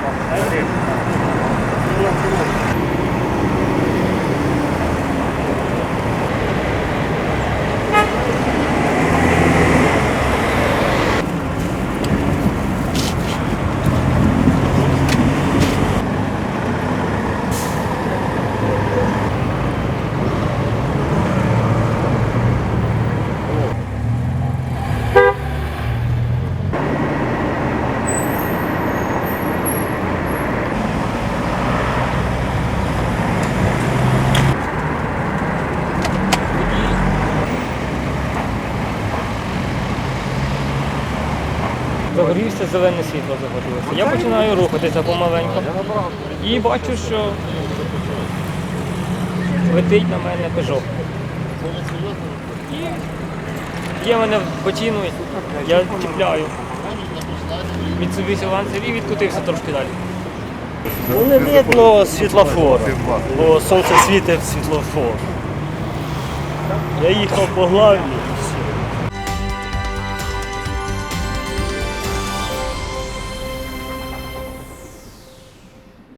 Thank you. Загорівся, зелене світло загорілося. Я починаю рухатися помаленьку і бачу, що летить на мене пежок. І є мене в бочину, я чіпляю. Mitsubishi Lancer і відкотився трошки далі. Ну не видно світлофора, бо сонце світить в світлофор. Я їхав по главі,